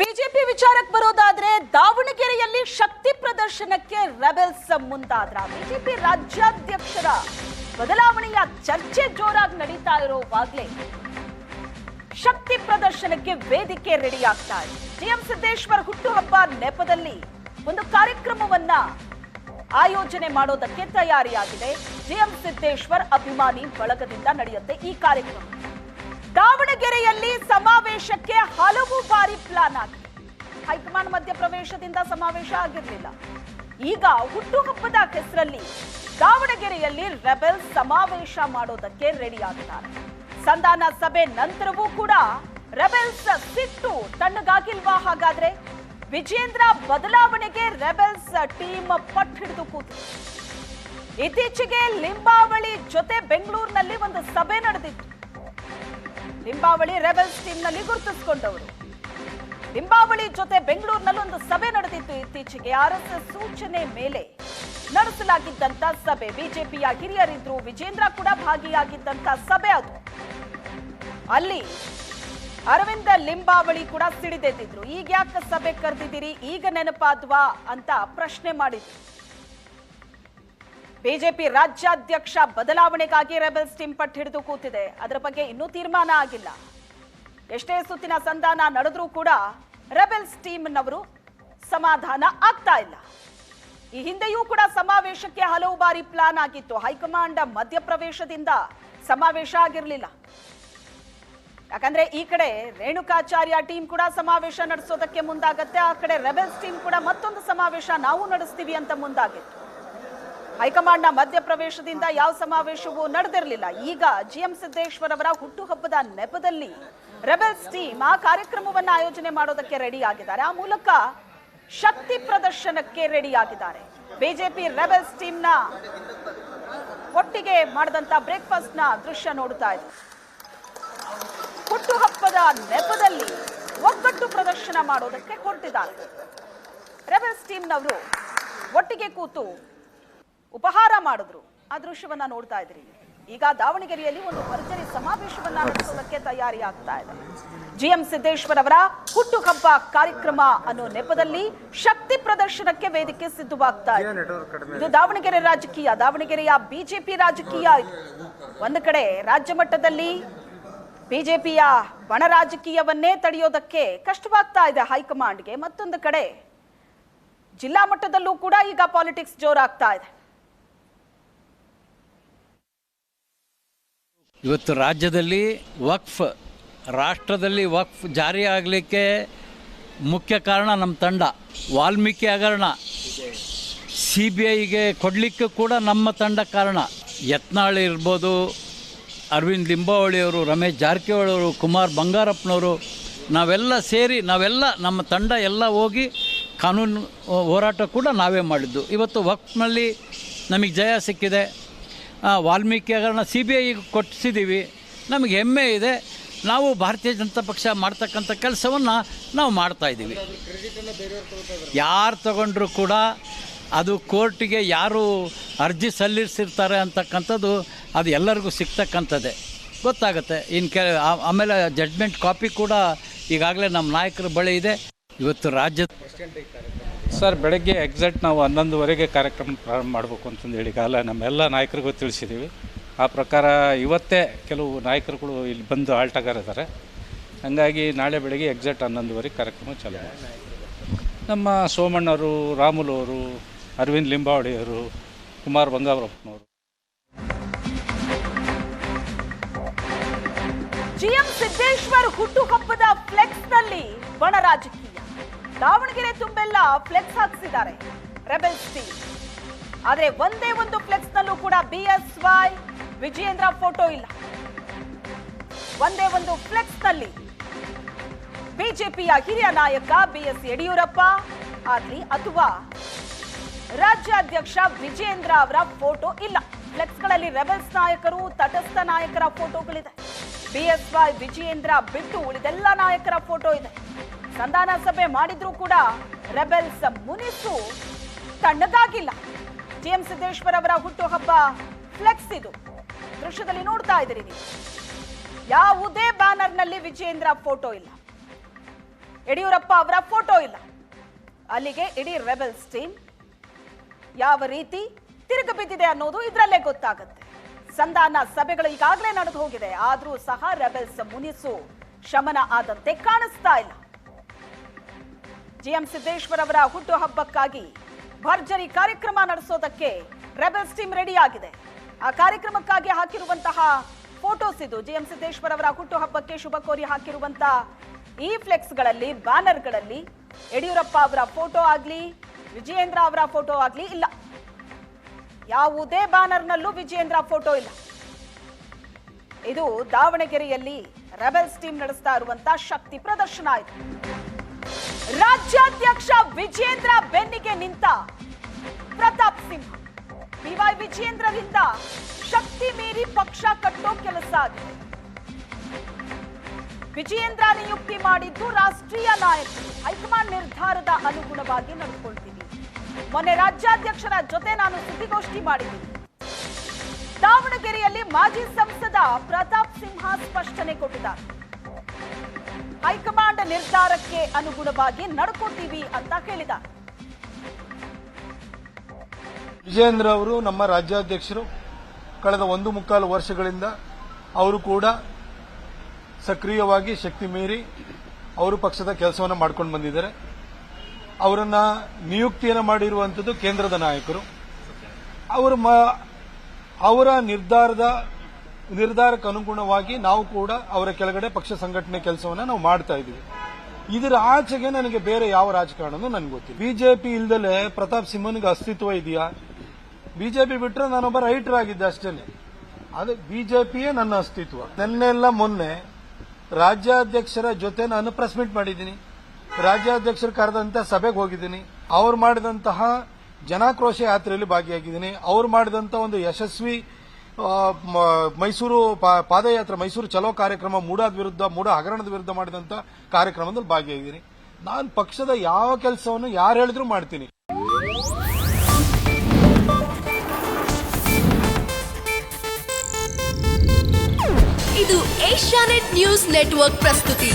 BJP ವಿಚಾರಕ್ಕೆ ಬರೋದಾದ್ರೆ ದಾವಣಗೆರೆಯಲ್ಲಿ ಶಕ್ತಿ ಪ್ರದರ್ಶನಕ್ಕೆ ರೆಬೆಲ್ಸ್ ಮುಂದಾದ್ರ. ಬಿಜೆಪಿ ರಾಜ್ಯಾಧ್ಯಕ್ಷರ ಬದಲಾವಣೆಯ ಚರ್ಚೆ ಜೋರಾಗಿ ನಡೀತಾ ಇರೋವಾಗ್ಲೇ ಶಕ್ತಿ ಪ್ರದರ್ಶನಕ್ಕೆ ವೇದಿಕೆ ರೆಡಿ ಆಗ್ತಾ ಇದೆ ಜಿಎಂ ಸಿದ್ದೇಶ್ವರ್ ಹುಟ್ಟುಹಬ್ಬ ನೆಪದಲ್ಲಿ ಒಂದು ಕಾರ್ಯಕ್ರಮವನ್ನ ಆಯೋಜನೆ ಮಾಡೋದಕ್ಕೆ ತಯಾರಿಯಾಗಿದೆ. ಜಿಎಂ ಸಿದ್ದೇಶ್ವರ್ ಅಭಿಮಾನಿ ಬಳಗದಿಂದ ನಡೆಯುತ್ತೆ ಈ ಕಾರ್ಯಕ್ರಮ. ದಾವಣಗೆರೆಯಲ್ಲಿ ಸಮಾವೇಶಕ್ಕೆ ಪ್ಲಾನ್ ಆಗಿದೆ ಹೈಕಮಾಂಡ್ ಮಧ್ಯಪ್ರವೇಶದಿಂದ ಸಮಾವೇಶ ಆಗಿರಲಿಲ್ಲ. ಈಗ ಹುಟ್ಟುಹಬ್ಬದ ಹೆಸರಲ್ಲಿ ದಾವಣಗೆರೆಯಲ್ಲಿ ರೆಬೆಲ್ ಸಮಾವೇಶ ಮಾಡೋದಕ್ಕೆ ರೆಡಿ ಆಗಿದ್ದಾರೆ ಸಂಧಾನ ಸಭೆ ನಂತರವೂ ಕೂಡ ರೆಬೆಲ್ಸ್ ಸಿಟ್ಟು ತಣ್ಣಗಾಗಿಲ್ವಾ? ಹಾಗಾದ್ರೆ ವಿಜೇಂದ್ರ ಬದಲಾವಣೆಗೆ ರೆಬೆಲ್ಸ್ ಟೀಮ್ ಪಟ್ಟು ಹಿಡಿದು ಕೂತಿದೆ ಇತ್ತೀಚೆಗೆ ಲಿಂಬಾವಳಿ ಜೊತೆ ಬೆಂಗಳೂರಿನಲ್ಲಿ ಒಂದು ಸಭೆ ನಡೆದಿತ್ತು. ಲಿಂಬಾವಳಿ ರೆಬೆಲ್ಸ್ ಟೀಮ್ನಲ್ಲಿ ಗುರುತಿಸಿಕೊಂಡವರು. ಲಿಂಬಾವಳಿ ಜೊತೆ ಬೆಂಗಳೂರಿನಲ್ಲಿ ಒಂದು ಸಭೆ ನಡೆದಿತ್ತು ಇತ್ತೀಚೆಗೆ ಆರ್ಎಸ್ಎಸ್ ಸೂಚನೆ ಮೇಲೆ ನಡೆಸಲಾಗಿದ್ದಂತ ಸಭೆ. ಬಿಜೆಪಿಯ ಹಿರಿಯರಿದ್ರು ವಿಜೇಂದ್ರ ಕೂಡ ಭಾಗಿಯಾಗಿದ್ದಂತ ಸಭೆ ಅದು. ಅಲ್ಲಿ ಅರವಿಂದ ಲಿಂಬಾವಳಿ ಕೂಡ ಸಿಡಿದೆದ್ದಿದ್ರು. ಈಗ ಯಾಕೆ ಸಭೆ ಕರೆದಿದ್ದೀರಿ? ಈಗ ನೆನಪಾದ್ವಾ ಅಂತ ಪ್ರಶ್ನೆ ಮಾಡಿದ್ರು. ಬಿಜೆಪಿ ರಾಜ್ಯಾಧ್ಯಕ್ಷ ಬದಲಾವಣೆಗಾಗಿ ರೆಬೆಲ್ಸ್ ಟೀಮ್ ಪಟ್ಟು ಹಿಡಿದು ಕೂತಿದೆ. ಅದರ ಬಗ್ಗೆ ಇನ್ನೂ ತೀರ್ಮಾನ ಆಗಿಲ್ಲ. ಎಷ್ಟೇ ಸುತ್ತಿನ ಸಂಧಾನ ನಡೆದ್ರೂ ಕೂಡ ರೆಬೆಲ್ಸ್ ಟೀಮ್ನವರು ಸಮಾಧಾನ ಆಗ್ತಾ ಇಲ್ಲ. ಈ ಹಿಂದೆಯೂ ಕೂಡ ಸಮಾವೇಶಕ್ಕೆ ಹಲವು ಬಾರಿ ಪ್ಲಾನ್ ಆಗಿತ್ತು. ಹೈಕಮಾಂಡ್ ಮಧ್ಯಪ್ರವೇಶದಿಂದ ಸಮಾವೇಶ ಆಗಿರಲಿಲ್ಲ. ಯಾಕಂದ್ರೆ ಈ ಕಡೆ ರೇಣುಕಾಚಾರ್ಯ ಟೀಮ್ ಕೂಡ ಸಮಾವೇಶ ನಡೆಸೋದಕ್ಕೆ ಮುಂದಾಗತ್ತೆ. ಆ ಕಡೆ ರೆಬೆಲ್ಸ್ ಟೀಮ್ ಕೂಡ ಮತ್ತೊಂದು ಸಮಾವೇಶ ನಾವು ನಡೆಸ್ತೀವಿ ಅಂತ ಮುಂದಾಗಿತ್ತು. ಹೈಕಮಾಂಡ್ನ ಮಧ್ಯಪ್ರವೇಶದಿಂದ ಯಾವ ಸಮಾವೇಶವೂ ನಡೆದಿರಲಿಲ್ಲ. ಈಗ ಜಿಎಂ ಸಿದ್ದೇಶ್ವರ್ ಅವರ ಹುಟ್ಟುಹಬ್ಬದ ನೆಪದಲ್ಲಿ ರೆಬೆಲ್ಸ್ ಟೀಮ್ ಆ ಕಾರ್ಯಕ್ರಮವನ್ನ ಆಯೋಜನೆ ಮಾಡೋದಕ್ಕೆ ರೆಡಿ ಆಗಿದ್ದಾರೆ ಆ ಮೂಲಕ ಶಕ್ತಿ ಪ್ರದರ್ಶನಕ್ಕೆ ರೆಡಿ ಆಗಿದ್ದಾರೆ ಬಿಜೆಪಿ ರೆಬೆಲ್ಸ್ ಟೀಮ್ನ ಒಟ್ಟಿಗೆ ಮಾಡಿದಂತ ಬ್ರೇಕ್ಫಾಸ್ಟ್ನ ದೃಶ್ಯ ನೋಡ್ತಾ ಇದೆ ಹುಟ್ಟುಹಬ್ಬದ ನೆಪದಲ್ಲಿ ಒಗ್ಗಟ್ಟು ಪ್ರದರ್ಶನ ಮಾಡೋದಕ್ಕೆ ಹೊರಟಿದ್ದಾರೆ. ರೆಬೆಲ್ಸ್ ಟೀಮ್ನವರು ಒಟ್ಟಿಗೆ ಕೂತು ಉಪಹಾರ ಮಾಡಿದ್ರು. ಆ ದೃಶ್ಯವನ್ನ ನೋಡ್ತಾ ಇದ್ರಿ ಈಗ ದಾವಣಗೆರೆಯಲ್ಲಿ ಒಂದು ಭರ್ಜರಿ ಸಮಾವೇಶವನ್ನ ನಡೆಸೋದಕ್ಕೆ ತಯಾರಿ ಆಗ್ತಾ ಇದೆ. ಜಿಎಂ ಸಿದ್ದೇಶ್ವರ್ ಅವರ ಹುಟ್ಟುಹಬ್ಬ ಕಾರ್ಯಕ್ರಮ ಅನ್ನೋ ನೆಪದಲ್ಲಿ ಶಕ್ತಿ ಪ್ರದರ್ಶನಕ್ಕೆ ವೇದಿಕೆ ಸಿದ್ಧವಾಗ್ತಾ ಇದೆ. ಇದು ದಾವಣಗೆರೆ ರಾಜಕೀಯ, ದಾವಣಗೆರೆಯ ಬಿಜೆಪಿ ರಾಜಕೀಯ. ಒಂದು ಕಡೆ ರಾಜ್ಯ ಮಟ್ಟದಲ್ಲಿ ಬಿಜೆಪಿಯ ಬಣ ರಾಜಕೀಯವನ್ನೇ ತಡೆಯೋದಕ್ಕೆ ಕಷ್ಟವಾಗ್ತಾ ಇದೆ ಹೈಕಮಾಂಡ್ಗೆ. ಮತ್ತೊಂದು ಕಡೆ ಜಿಲ್ಲಾ ಮಟ್ಟದಲ್ಲೂ ಕೂಡ ಈಗ ಪಾಲಿಟಿಕ್ಸ್ ಜೋರಾಗ್ತಾ ಇದೆ. ಇವತ್ತು ರಾಜ್ಯದಲ್ಲಿ ವಕ್ಫ್, ರಾಷ್ಟ್ರದಲ್ಲಿ ವಕ್ಫ್ ಜಾರಿ ಆಗಲಿಕ್ಕೆ ಮುಖ್ಯ ಕಾರಣ ನಮ್ಮ ತಂಡ. ವಾಲ್ಮೀಕಿ ಹಗರಣ ಸಿ ಬಿ ಐಗೆ ಕೊಡಲಿಕ್ಕೆ ಕೂಡ ನಮ್ಮ ತಂಡ ಕಾರಣ. ಯತ್ನಾಳ್ ಇರ್ಬೋದು, ಅರವಿಂದ್ ಲಿಂಬಾವಳಿಯವರು ರಮೇಶ್ ಜಾರಕಿಹೊಳಿ ಅವರು, ಕುಮಾರ್ ಬಂಗಾರಪ್ಪನವರು, ನಾವೆಲ್ಲ ಸೇರಿ, ನಾವೆಲ್ಲ ನಮ್ಮ ತಂಡ ಎಲ್ಲ ಹೋಗಿ ಕಾನೂನು ಹೋರಾಟ ಕೂಡ ನಾವೇ ಮಾಡಿದ್ದು. ಇವತ್ತು ವಕ್ಫ್ನಲ್ಲಿ ನಮಗೆ ಜಯ ಸಿಕ್ಕಿದೆ. ಆ, ವಾಲ್ಮೀಕಿ ಹಗರಣ ಸಿ ಬಿ ಐಗೆ ಕೊಟ್ಟಿಸಿದ್ದೀವಿ ನಮಗೆ ಹೆಮ್ಮೆ ಇದೆ. ನಾವು ಭಾರತೀಯ ಜನತಾ ಪಕ್ಷ ಮಾಡ್ತಕ್ಕಂಥ ಕೆಲಸವನ್ನು ನಾವು ಮಾಡ್ತಾ ಇದ್ದೀವಿ. ಯಾರು ತಗೊಂಡ್ರು ಕೂಡ ಅದು ಕೋರ್ಟಿಗೆ ಯಾರು ಅರ್ಜಿ ಸಲ್ಲಿಸಿರ್ತಾರೆ ಅಂತಕ್ಕಂಥದ್ದು ಅದು ಎಲ್ಲರಿಗೂ ಸಿಗ್ತಕ್ಕಂಥದ್ದೇ. ಗೊತ್ತಾಗುತ್ತೆ. ಇನ್ನು ಕೆ ಆಮೇಲೆ ಜಡ್ಮೆಂಟ್ ಕಾಪಿ ಕೂಡ ಈಗಾಗಲೇ ನಮ್ಮ ನಾಯಕರ ಬಳಿ ಇದೆ. ಇವತ್ತು ರಾಜ್ಯದ ಸರ್, ಬೆಳಗ್ಗೆ ಎಕ್ಸಾಕ್ಟ್ ನಾವು ಹನ್ನೊಂದುವರೆಗೆ ಕಾರ್ಯಕ್ರಮ ಪ್ರಾರಂಭ ಮಾಡಬೇಕು ಅಂತಂದು ಹೇಳಿ ಕಾಲ ನಮ್ಮೆಲ್ಲ ನಾಯಕರಿಗೂ ತಿಳಿಸಿದ್ದೀವಿ ಆ ಪ್ರಕಾರ ಇವತ್ತೇ ಕೆಲವು ನಾಯಕರುಗಳು ಇಲ್ಲಿ ಬಂದು ಆಲ್ಟಾಗಾರಿದ್ದಾರೆ ಹಾಗಾಗಿ ನಾಳೆ ಬೆಳಗ್ಗೆ ಎಕ್ಸಾಕ್ಟ್ ಹನ್ನೊಂದುವರೆಗೆ ಕಾರ್ಯಕ್ರಮ ಚಾಲೂ. ನಮ್ಮ ಸೋಮಣ್ಣವರು ರಾಮುಲು ಅವರು, ಅರವಿಂದ್ ಲಿಂಬಾವಳಿಯವರು ಕುಮಾರ್ ಬಂಗಾರಪ್ಪನವರು ಜಿಎಂ ಸಿದ್ದೇಶ್ವರ್ ಹುಟ್ಟುಹಬ್ಬದ ಫ್ಲೆಕ್ಸ್ನಲ್ಲಿ ಬಣ ರಾಜಕೀಯ. ದಾವಣಗೆರೆ ತುಂಬೆಲ್ಲ ಫ್ಲೆಕ್ಸ್ ಹಾಕಿಸಿದ್ದಾರೆ. ರೆಬೆಲ್ಸ್ ಟೀಮ್ ಆದ್ರೆ ಒಂದೇ ಒಂದು ಫ್ಲೆಕ್ಸ್ ನಲ್ಲೂ ಕೂಡ ಬಿಎಸ್ವೈ ವಿಜಯೇಂದ್ರ ಫೋಟೋ ಇಲ್ಲ. ಒಂದೇ ಒಂದು ಫ್ಲೆಕ್ಸ್ನಲ್ಲಿ ಬಿಜೆಪಿಯ ಹಿರಿಯ ನಾಯಕ ಬಿಎಸ್ ಯಡಿಯೂರಪ್ಪ ಆಗ್ಲಿ ಅಥವಾ ರಾಜ್ಯಾಧ್ಯಕ್ಷ ವಿಜೇಂದ್ರ ಅವರ ಫೋಟೋ ಇಲ್ಲ. ಫ್ಲೆಕ್ಸ್ಗಳಲ್ಲಿ ರೆಬೆಲ್ಸ್ ನಾಯಕರು, ತಟಸ್ಥ ನಾಯಕರ ಫೋಟೋಗಳಿದೆ ಬಿಎಸ್ವೈ ವಿಜಯೇಂದ್ರ ಬಿಟ್ಟು ಉಳಿದೆಲ್ಲ ನಾಯಕರ ಫೋಟೋ ಇದೆ. ಸಂಧಾನ ಸಭೆ ಮಾಡಿದ್ರೂ ಕೂಡ ರೆಬೆಲ್ಸ್ ಮುನಿಸು ತಣ್ಣಗಾಗಿಲ್ಲ. ಜಿಎಂ ಸಿದ್ದೇಶ್ವರ್ ಅವರ ಹುಟ್ಟುಹಬ್ಬ ಫ್ಲೆಕ್ಸ್ ಇದು. ದೃಶ್ಯದಲ್ಲಿ ನೋಡ್ತಾ ಇದ್ದೀರಿ ನೀವು. ಯಾವುದೇ ಬ್ಯಾನರ್ನಲ್ಲಿ ವಿಜಯೇಂದ್ರ ಫೋಟೋ ಇಲ್ಲ. ಯಡಿಯೂರಪ್ಪ ಅವರ ಫೋಟೋ ಇಲ್ಲ. ಅಲ್ಲಿಗೆ ಇಡೀ ರೆಬೆಲ್ಸ್ ಟೀಮ್ ಯಾವ ರೀತಿ ತಿರುಗು ಬಿದ್ದಿದೆ ಅನ್ನೋದು ಇದರಲ್ಲೇ ಗೊತ್ತಾಗುತ್ತೆ. ಸಂಧಾನ ಸಭೆಗಳು ಈಗಾಗಲೇ ನಡೆದು ಹೋಗಿದೆ. ಆದರೂ ಸಹ ರೆಬೆಲ್ಸ್ ಮುನಿಸು ಶಮನ ಆದಂತೆ ಕಾಣಿಸ್ತಾ ಇಲ್ಲ. ಜಿಎಂ ಸಿದ್ದೇಶ್ವರ್ ಅವರ ಹುಟ್ಟುಹಬ್ಬಕ್ಕಾಗಿ ಭರ್ಜರಿ ಕಾರ್ಯಕ್ರಮ ನಡೆಸೋದಕ್ಕೆ ರೆಬೆಲ್ಸ್ ಟೀಮ್ ರೆಡಿಯಾಗಿದೆ. ಆ ಕಾರ್ಯಕ್ರಮಕ್ಕಾಗಿ ಹಾಕಿರುವಂತಹ ಫೋಟೋಸ್ ಇದು. ಜಿಎಂ ಸಿದ್ದೇಶ್ವರ್ ಅವರ ಹುಟ್ಟುಹಬ್ಬಕ್ಕೆ ಶುಭ ಕೋರಿ ಹಾಕಿರುವಂತಹ ಈ ಫ್ಲೆಕ್ಸ್ಗಳಲ್ಲಿ, ಬ್ಯಾನರ್ಗಳಲ್ಲಿ ಯಡಿಯೂರಪ್ಪ ಅವರ ಫೋಟೋ ಆಗಲಿ, ವಿಜಯೇಂದ್ರ ಅವರ ಫೋಟೋ ಆಗಲಿ ಇಲ್ಲ. ಯಾವುದೇ ಬ್ಯಾನರ್ನಲ್ಲೂ ವಿಜಯೇಂದ್ರ ಫೋಟೋ ಇಲ್ಲ. ಇದು ದಾವಣಗೆರೆಯಲ್ಲಿ ರೆಬೆಲ್ಸ್ ಟೀಮ್ ನಡೆಸ್ತಾ ಇರುವಂತಹ ಶಕ್ತಿ ಪ್ರದರ್ಶನ ಇದು. ರಾಜ್ಯಾಧ್ಯಕ್ಷ ವಿಜೇಂದ್ರ ಬೆನ್ನಿಗೆ ನಿಂತ ಪ್ರತಾಪ್ ಸಿಂಹ. ಬಿವೈ ವಿಜೇಂದ್ರರಿಂದ ಶಕ್ತಿ ಮೀರಿ ಪಕ್ಷ ಕಟ್ಟೋ ಕೆಲಸ ಆಗಿದೆ. ವಿಜಯೇಂದ್ರ ನಿಯುಕ್ತಿ ಮಾಡಿದ್ದು ರಾಷ್ಟ್ರೀಯ ನಾಯಕರು. ಹೈಕಮಾಂಡ್ ನಿರ್ಧಾರದ ಅನುಗುಣವಾಗಿ ನಡೆದುಕೊಳ್ತೀವಿ ಮೊನ್ನೆ ರಾಜ್ಯಾಧ್ಯಕ್ಷರ ಜೊತೆ ನಾನು ಸುದ್ದಿಗೋಷ್ಠಿ ಮಾಡಿದ್ದೀನಿ. ದಾವಣಗೆರೆಯಲ್ಲಿ ಮಾಜಿ ಸಂಸದ ಪ್ರತಾಪ್ ಸಿಂಹ ಸ್ಪಷ್ಟನೆ ಕೊಟ್ಟಿದ್ದಾರೆ. ಹೈಕಮಾಂಡ್ ನಿರ್ಧಾರಕ್ಕೆ ಅನುಗುಣವಾಗಿ ನಡ್ಕೋತೀವಿ ಅಂತ ಹೇಳಿದ ವಿಜಯೇಂದ್ರ ಅವರು, ನಮ್ಮ ರಾಜ್ಯಾಧ್ಯಕ್ಷರು, ಕಳೆದ ಒಂದು ಮುಕ್ಕಾಲು ವರ್ಷಗಳಿಂದ ಅವರು ಕೂಡ ಸಕ್ರಿಯವಾಗಿ ಶಕ್ತಿ ಮೀರಿ ಅವರು ಪಕ್ಷದ ಕೆಲಸವನ್ನು ಮಾಡ್ಕೊಂಡು ಬಂದಿದ್ದಾರೆ. ಅವರನ್ನ ನಿಯುಕ್ತಿಯನ್ನು ಮಾಡಿರುವಂಥದ್ದು ಕೇಂದ್ರದ ನಾಯಕರು. ಅವರು ಅವರ ನಿರ್ಧಾರದ ನಿರ್ಧಾರಕ್ಕೆ ಅನುಗುಣವಾಗಿ ನಾವು ಕೂಡ ಅವರ ಕೆಳಗಡೆ ಪಕ್ಷ ಸಂಘಟನೆ ಕೆಲಸವನ್ನ ನಾವು ಮಾಡ್ತಾ ಇದೀವಿ ಇದರ ಆಚೆಗೆ ನನಗೆ ಬೇರೆ ಯಾವ ರಾಜಕಾರಣನೂ ನನಗೆ ಗೊತ್ತಿಲ್ಲ. ಬಿಜೆಪಿ ಇಲ್ದಲೆ ಪ್ರತಾಪ್ ಸಿಂಹನ್ಗೆ ಅಸ್ತಿತ್ವ ಇದೆಯಾ? ಬಿಜೆಪಿ ಬಿಟ್ರೆ ನಾನೊಬ್ಬ ರೈಟರ್ ಆಗಿದ್ದೆ ಅಷ್ಟೇನೆ. ಅದು ಬಿಜೆಪಿಯೇ ನನ್ನ ಅಸ್ತಿತ್ವ. ನೆನ್ನೆಲ್ಲ ಮೊನ್ನೆ ರಾಜ್ಯಾಧ್ಯಕ್ಷರ ಜೊತೆ ನಾನು ಪ್ರೆಸ್ ಮೀಟ್ ಮಾಡಿದ್ದೀನಿ. ರಾಜ್ಯಾಧ್ಯಕ್ಷರು ಕರೆದಂತ ಸಭೆಗೆ ಹೋಗಿದ್ದೀನಿ. ಅವ್ರು ಮಾಡಿದಂತಹ ಜನಾಕ್ರೋಶ ಯಾತ್ರೆಯಲ್ಲಿ ಭಾಗಿಯಾಗಿದ್ದೀನಿ. ಅವ್ರು ಮಾಡಿದಂತಹ ಒಂದು ಯಶಸ್ವಿ ಮೈಸೂರು ಪಾದಯಾತ್ರೆ, ಮೈಸೂರು ಚಲೋ ಕಾರ್ಯಕ್ರಮ, ಮೂಡಾದ ವಿರುದ್ಧ, ಮೂಡ ಹಗರಣದ ವಿರುದ್ಧ ಮಾಡಿದಂತ ಕಾರ್ಯಕ್ರಮದಲ್ಲಿ ಭಾಗಿಯಾಗಿದ್ದೀನಿ. ನಾನು ಪಕ್ಷದ ಯಾವ ಕೆಲಸವನ್ನು ಯಾರು ಹೇಳಿದ್ರು ಮಾಡ್ತೀನಿ. ಇದು ಏಷ್ಯಾನೆಟ್ ನ್ಯೂಸ್ ನೆಟ್ವರ್ಕ್ ಪ್ರಸ್ತುತಿ.